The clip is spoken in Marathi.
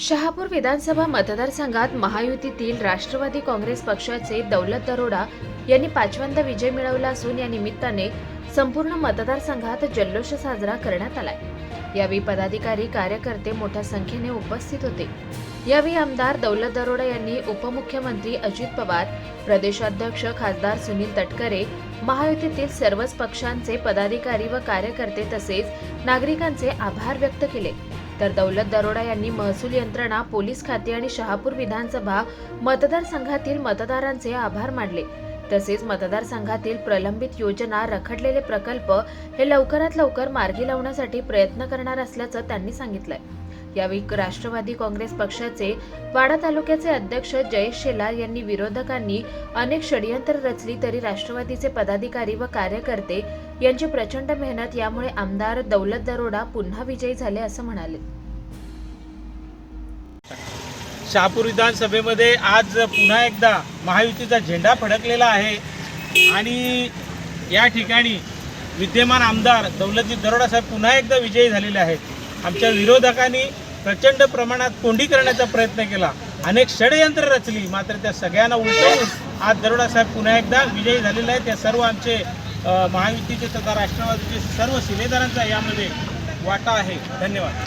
शहापूर विधानसभा मतदारसंघात महायुतीतील राष्ट्रवादी काँग्रेस पक्षाचे दौलत दरोडा यांनी पाचव्यांदा विजय मिळवला असून या निमित्ताने संपूर्ण मतदारसंघात जल्लोष साजरा करण्यात आलाय. यावेळी पदाधिकारी कार्यकर्ते मोठ्या संख्येने उपस्थित होते. यावेळी आमदार दौलत दरोडा यांनी उपमुख्यमंत्री अजित पवार प्रदेशाध्यक्ष खासदार सुनील तटकरे महायुतीतील सर्वच पक्षांचे पदाधिकारी व कार्यकर्ते तसेच नागरिकांचे आभार व्यक्त केले. तर दौलत दरोडा यांनी महसूल यंत्रणा पोलीस खाते आणि शहापूर विधानसभा मतदारसंघातील मतदारांचे आभार मानले. तसेच मतदारसंघातील प्रलंबित योजना रखडलेले प्रकल्प हे लवकरात लवकर मार्गी लावण्यासाठी प्रयत्न करणार असल्याचं त्यांनी सांगितलंय. यावेळी राष्ट्रवादी काँग्रेस पक्षाचे वाडा तालुक्याचे अध्यक्ष जयेश शेलार यांनी विरोधकांनी अनेक षडयंत्र रचली तरी राष्ट्रवादीचे पदाधिकारी व कार्यकर्ते यांची प्रचंड मेहनत यामुळे आमदार दौलत दरोडा पुन्हा विजयी झाले असं म्हणाले. शहापूर विधानसभेमध्ये आज पुन्हा एकदा महायुतीचा झेंडा फडकलेला आहे. आणि या ठिकाणी विद्यमान आमदार दौलतजी दरोडा साहेब पुन्हा एकदा विजयी झालेले आहेत. आमच्या विरोधकांनी प्रचंड प्रमाणात कोंडी करण्याचा प्रयत्न केला. अनेक षडयंत्र रचली. मात्र त्या सगळ्यांना उलटवून आज दरोडासाहेब पुन्हा एकदा विजयी झालेला आहे त्या सर्व आमचे महायुतीचे तथा राष्ट्रवादीचे सर्व शिलेदारांचा यामध्ये वाटा आहे. धन्यवाद.